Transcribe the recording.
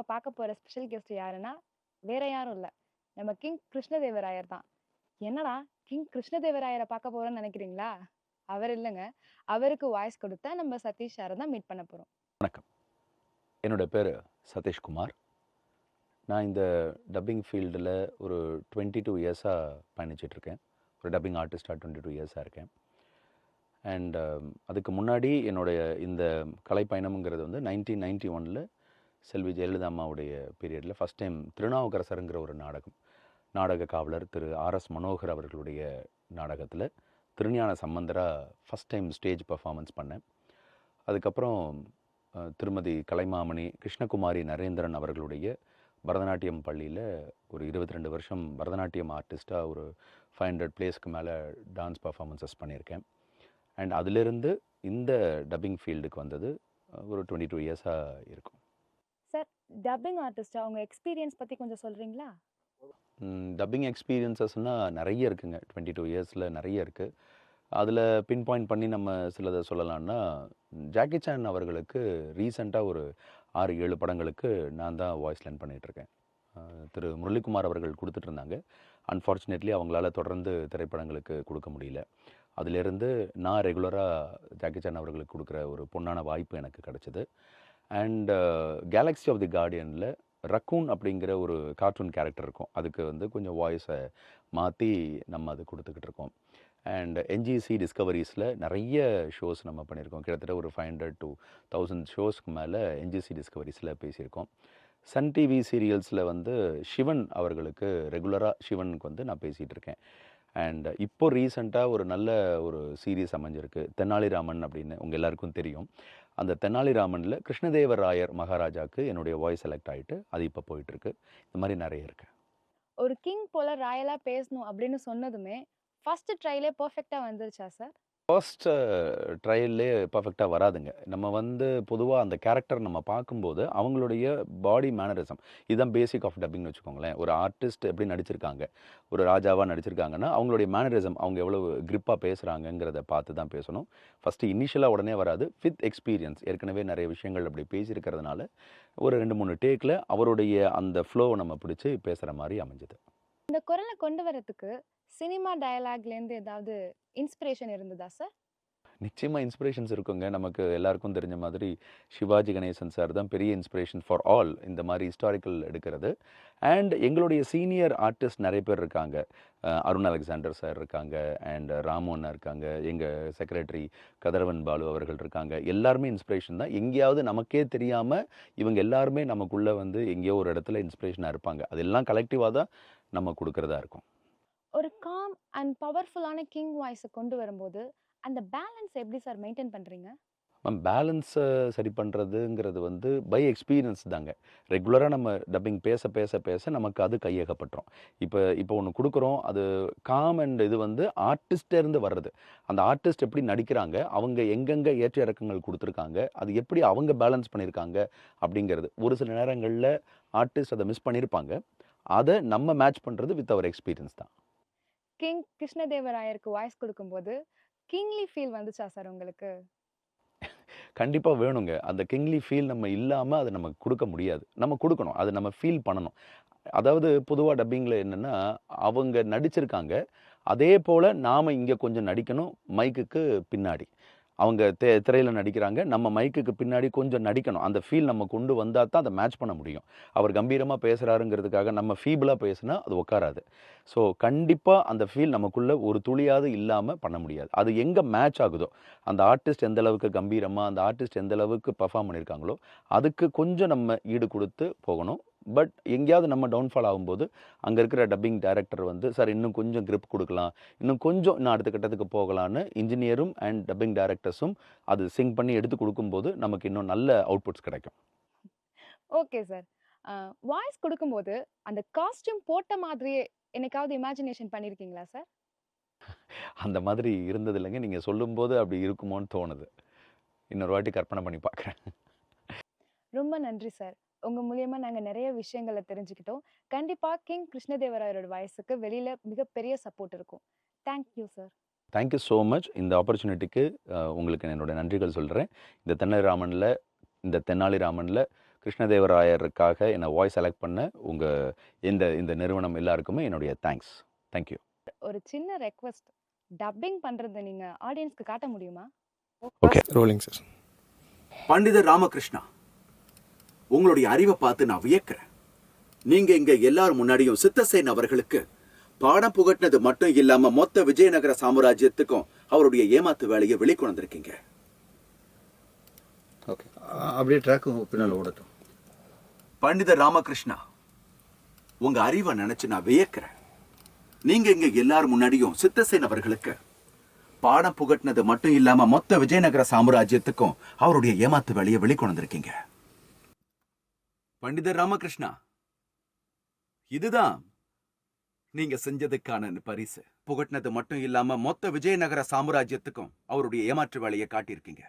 நம்ம பார்க்க போகிற ஸ்பெஷல் கெஸ்ட் யாருன்னா வேற யாரும் இல்லை. நம்ம கிங் கிருஷ்ணதேவராயர் தான். என்னடா கிங் கிருஷ்ணதேவராயரை பார்க்க போகிறோன்னு நினைக்கிறீங்களா? அவர் இல்லைங்க. அவருக்கு வாய்ஸ் கொடுத்தா நம்ம சதீஷ் சாரை தான் மீட் பண்ண போகிறோம் வணக்கம். என்னோட பேர் சதீஷ்குமார் நான் இந்த டப்பிங் ஃபீல்டில் ஒரு டுவெண்ட்டி டூ இயர்ஸாக பயணிச்சிட்ருக்கேன் ஒரு டப்பிங் ஆர்டிஸ்டாக டுவெண்ட்டி டூ இயர்ஸாக இருக்கேன். அண்ட் um, அதுக்கு முன்னாடி என்னுடைய இந்த கலை பயணம்ங்கிறது வந்து நைன்டீன் நைன்டி ஒனில் செல்வி ஜெயலலிதா அம்மாவுடைய பீரியடில் ஃபஸ்ட் டைம் திருநாவுக்கரசருங்கிற ஒரு நாடகம். நாடக காவலர் திரு ஆர்எஸ் மனோகர் அவர்களுடைய நாடகத்தில் திருஞான சம்பந்தராக ஃபஸ்ட் டைம் ஸ்டேஜ் பர்ஃபார்மன்ஸ் பண்ணேன். அதுக்கப்புறம் திருமதி கலைமாமணி கிருஷ்ணகுமாரி நரேந்திரன் அவர்களுடைய பரதநாட்டியம் பள்ளியில் ஒரு இருபத்தி ரெண்டு வருஷம் பரதநாட்டியம் ஆர்டிஸ்ட்டாக ஒரு ஃபைவ் ஹண்ட்ரட் பிளேஸ்க்கு மேலே டான்ஸ் பர்ஃபார்மன்ஸஸ் பண்ணியிருக்கேன். அண்ட் அதிலிருந்து இந்த டப்பிங் ஃபீல்டுக்கு வந்தது ஒரு டுவெண்ட்டி டூ இயர்ஸாக இருக்கும். டப்பிங் ஆர்டிஸ்டா உங்க எக்ஸ்பீரியன்ஸ் பத்தி கொஞ்சம் சொல்றீங்களா? டப்பிங் எக்ஸ்பீரியன்சஸ்னால் நிறைய இருக்குங்க. டுவெண்ட்டி டூ இயர்ஸில் நிறைய இருக்குது அதில் பின் பாயிண்ட் பண்ணி நம்ம சிலதை சொல்லலாம்னா ஜாக்கி சான் அவர்களுக்கு ரீசெண்டாக ஒரு ஆறு ஏழு படங்களுக்கு நான் தான் வாய்ஸ் லேர்ன் பண்ணிகிட்ருக்கேன் திரு முரளிக்குமார் அவர்கள் கொடுத்துட்ருந்தாங்க அன்ஃபார்ச்சுனேட்லி அவங்களால தொடர்ந்து திரைப்படங்களுக்கு கொடுக்க முடியல. அதிலிருந்து நான் ரெகுலராக ஜாக்கி சான் அவர்களுக்கு கொடுக்குற ஒரு பொன்னான வாய்ப்பு எனக்கு கிடச்சிது. அண்ட் கேலக்ஸி ஆஃப் தி கார்டியனில் ரக்கூன் அப்படிங்கிற ஒரு கார்ட்டூன் கேரக்டர் இருக்கும். அதுக்கு வந்து கொஞ்சம் வாய்ஸை மாற்றி நம்ம அது கொடுத்துக்கிட்டு இருக்கோம். அண்ட் என்ஜிசி டிஸ்கவரிஸில் நிறைய ஷோஸ் நம்ம பண்ணியிருக்கோம். கிட்டத்தட்ட ஒரு ஃபைவ் ஹண்ட்ரட் டு தௌசண்ட் ஷோஸ்க்கு மேலே என்ஜிசி டிஸ்கவரிஸில் பேசியிருக்கோம். சன் டிவி சீரியல்ஸில் வந்து சிவன் அவர்களுக்கு ரெகுலராக சிவனுக்கு வந்து நான் பேசிகிட்டு இருக்கேன். அண்ட் இப்போ ரீசண்டாக ஒரு நல்ல ஒரு சீரியஸ் அமைஞ்சிருக்கு தெனாலிராமன் அப்படின்னு உங்கள் எல்லாருக்கும் தெரியும். அந்த தெனாலிராமனில் கிருஷ்ணதேவராயர் மகாராஜாவுக்கு என்னுடைய வாய்ஸ் செலக்ட் ஆகிட்டு அது இப்போ போயிட்டுருக்கு. இந்த மாதிரி நிறைய இருக்கு. ஒரு கிங் போல ராயலாக பேசணும் அப்படின்னு சொன்னதுமே ஃபஸ்ட்டு ட்ரைலே பர்ஃபெக்டாக வந்துருச்சா சார் ஃபர்ஸ்ட் ட்ரையல்லே பர்ஃபெக்டாக வராதுங்க. நம்ம வந்து பொதுவாக அந்த கேரக்டர் நம்ம பார்க்கும்போது அவங்களுடைய பாடி மேனரிசம் இதுதான் பேசிக் ஆஃப் டப்பிங்னு வச்சுக்கோங்களேன். ஒரு ஆர்டிஸ்ட் எப்படி நடிச்சிருக்காங்க ஒரு ராஜாவாக நடிச்சிருக்காங்கன்னா அவங்களுடைய மேனரிசம் அவங்க எவ்வளோ கிரிப்பாக பேசுகிறாங்கங்கிறத பார்த்து தான் பேசணும். ஃபஸ்ட்டு இனிஷியலாக உடனே வராது. வித் எக்ஸ்பீரியன்ஸ் ஏற்கனவே நிறைய விஷயங்கள் அப்படி பேசியிருக்கிறதுனால ஒரு ரெண்டு மூணு டேக்கில் அவருடைய அந்த ஃப்ளோவை நம்ம பிடிச்சி பேசுகிற மாதிரி அமைஞ்சது. இந்த குரலை கொண்டு வரதுக்கு சினிமா டயலாக்லேருந்து ஏதாவது இன்ஸ்பிரேஷன் இருந்ததா சார்? நிச்சயமாக இன்ஸ்பிரேஷன்ஸ் இருக்குங்க. நமக்கு எல்லாருக்கும் தெரிஞ்ச மாதிரி சிவாஜி கணேசன் சார் தான் பெரிய இன்ஸ்பிரேஷன் ஃபார் ஆல் இந்த மாதிரி ஹிஸ்டாரிக்கல் எடுக்கிறது. அண்ட் எங்களுடைய சீனியர் ஆர்டிஸ்ட் நிறைய பேர் இருக்காங்க. அருண் அலெக்சாண்டர் சார் இருக்காங்க. அண்ட் ராமு அண்ணா இருக்காங்க. எங்கள் செக்ரட்டரி கதிரவன் பாலு அவர்கள் இருக்காங்க. எல்லாருமே இன்ஸ்பிரேஷன் தான். எங்கேயாவது நமக்கே தெரியாமல் இவங்க எல்லாருமே நமக்குள்ளே வந்து எங்கேயோ ஒரு இடத்துல இன்ஸ்பிரேஷனாக இருப்பாங்க. அதெல்லாம் கலெக்டிவாக தான் நம்ம கொடுக்கறதா இருக்கும். ஒரு காம் அண்ட் பவர்ஃபுல்லான கிங் வாய்ஸை கொண்டு வரும்போது அந்த பேலன்ஸ் எப்படி சார் மெயின்டைன் பண்றீங்க? மேம் பேலன்ஸை சரி பண்ணுறதுங்கிறது வந்து பை எக்ஸ்பீரியன்ஸ் தாங்க. ரெகுலராக நம்ம டப்பிங் பேச பேச பேச நமக்கு அது கையகப்பட்டுரும். இப்போ இப்போ ஒன்று கொடுக்குறோம் அது காம் அண்ட் இது வந்து ஆர்டிஸ்டே இருந்து வர்றது. அந்த ஆர்டிஸ்ட் எப்படி நடிக்கிறாங்க அவங்க எங்கெங்கே ஏற்ற இறக்கங்கள் கொடுத்துருக்காங்க அது எப்படி அவங்க பேலன்ஸ் பண்ணியிருக்காங்க அப்படிங்கிறது. ஒரு சில நேரங்களில் ஆர்டிஸ்ட் அதை மிஸ் பண்ணியிருப்பாங்க அதை நம்ம மேட்ச் பண்ணுறது வித் அவர் எக்ஸ்பீரியன்ஸ் தான். கிங் கிருஷ்ணதேவராயருக்கு வாய்ஸ் கொடுக்கும்போது கிங்லி ஃபீல் வந்துச்சா சார் உங்களுக்கு? கண்டிப்பாக வேணுங்க. அந்த கிங்லி ஃபீல் நம்ம இல்லாமல் அதை நமக்கு கொடுக்க முடியாது. நம்ம கொடுக்கணும். அதை நம்ம ஃபீல் பண்ணணும். அதாவது பொதுவாக டப்பிங்கில் என்னென்னா அவங்க நடிச்சிருக்காங்க. அதே போல் நாம் இங்கே கொஞ்சம் நடிக்கணும் மைக்குக்கு பின்னாடி. அவங்க தே திரையில் நடிக்கிறாங்க. நம்ம மைக்குக்கு பின்னாடி கொஞ்சம் நடிக்கணும். அந்த ஃபீல் நம்ம கொண்டு வந்தால் தான் அதை மேட்ச் பண்ண முடியும். அவர் கம்பீரமாக பேசுகிறாருங்கிறதுக்காக நம்ம ஃபீபிளாக பேசுனா அது உட்காராது ஸோ கண்டிப்பாக அந்த ஃபீல் நமக்குள்ளே ஒரு துளியாவது இல்லாமல் பண்ண முடியாது. அது எங்கே மேட்ச் ஆகுதோ அந்த ஆர்டிஸ்ட் எந்த அளவுக்கு கம்பீரமாக அந்த ஆர்டிஸ்ட் எந்த அளவுக்கு பர்ஃபார்ம் பண்ணியிருக்காங்களோ அதுக்கு கொஞ்சம் நம்ம ஈடு கொடுத்து போகணும். பட் எங்கேயாவது நம்ம டவுன்ஃபால் ஆகும்போது அங்கே இருக்கிற டப்பிங் டைரக்டர் வந்து சார் இன்னும் கொஞ்சம் grip கொடுக்கலாம். இன்னும் கொஞ்சம் இன்னும் அடுத்த கட்டத்துக்கு போகலான்னு இன்ஜினியரும் அண்ட் டப்பிங் டைரக்டர்ஸும் அது சிங்க் பண்ணி எடுத்து கொடுக்கும்போது நமக்கு இன்னும் நல்ல அவுட்புட்ஸ் கிடைக்கும். Okay sir. வாய்ஸ் கொடுக்கும்போது அந்த காஸ்டியூம் போட்ட மாதிரியே என்னைக்காவது இமேஜினேஷன் பண்ணியிருக்கீங்களா சார்? அந்த மாதிரி இருந்தது இல்லைங்க. நீங்கள் சொல்லும்போது அப்படி இருக்குமோன்னு தோணுது. இன்னொரு வாட்டி கற்பனை பண்ணி பார்க்குறேன் ரொம்ப நன்றி சார். உங்க மூலியமா நாங்க நிறைய விஷயங்களை தெரிஞ்சுக்கிட்டோம். கண்டிப்பா கிங் கிருஷ்ணதேவராயரோட வாய்ஸுக்கு வெளியில மிகப்பெரிய சப்போர்ட் இருக்கும். Thank you sir thank you so much இந்த ஆப்பர்ச்சுனிட்டிக்கு உங்களுக்கு என்னோட நன்றிகள் சொல்கிறேன் இந்த தென்னாலிராமனில் இந்த தென்னாலிராமனில் கிருஷ்ணதேவராயருக்காக என்னை வாய்ஸ் செலக்ட் பண்ண உங்கள் இந்த இந்த நிறுவனம் எல்லாருக்குமே என்னுடைய தேங்க்ஸ் தேங்க்யூ ஒரு சின்ன ரெக்வஸ்ட் டப்பிங் பண்றதை நீங்க ஆடியன்ஸ்க்கு காட்ட முடியுமா? ஓகே ரோலிங் சார் பண்டிதர் ராமகிருஷ்ணா. உங்களுடைய அறிவை பார்த்து நான் வியக்கிறேன். நீங்க இங்க எல்லார் முன்னாடியும் சித்தசேன் அவர்களுக்கு பாடம் புகட்டினது மட்டும் இல்லாம மொத்த விஜயநகர சாம்ராஜ்யத்துக்கும் அவருடைய ஏமாத்து வேலையை வெளிக்கொண்டிருக்கீங்க ஓகே. அப்படியே ட்ராக்கு பின்னால் ஓடட்டும். பண்டிதர் ராமகிருஷ்ணா உங்க அறிவை நினைச்சு நான் வியக்கிறேன். நீங்க இங்க எல்லார் முன்னாடியும் சித்தசேன் அவர்களுக்கு பாடம் புகட்டினது மட்டும் இல்லாம மொத்த விஜயநகர சாம்ராஜ்யத்துக்கும் அவருடைய ஏமாத்து வேலையை வெளிக்கொண்டிருக்கீங்க பண்டிதர் ராமகிருஷ்ணா. இதுதான் நீங்க செஞ்சதுக்கான பரிசு. புகட்டினது மட்டும் இல்லாம மொத்த விஜயநகர சாம்ராஜ்யத்துக்கும் அவருடைய ஏமாற்று வேலையை காட்டியிருக்கீங்க.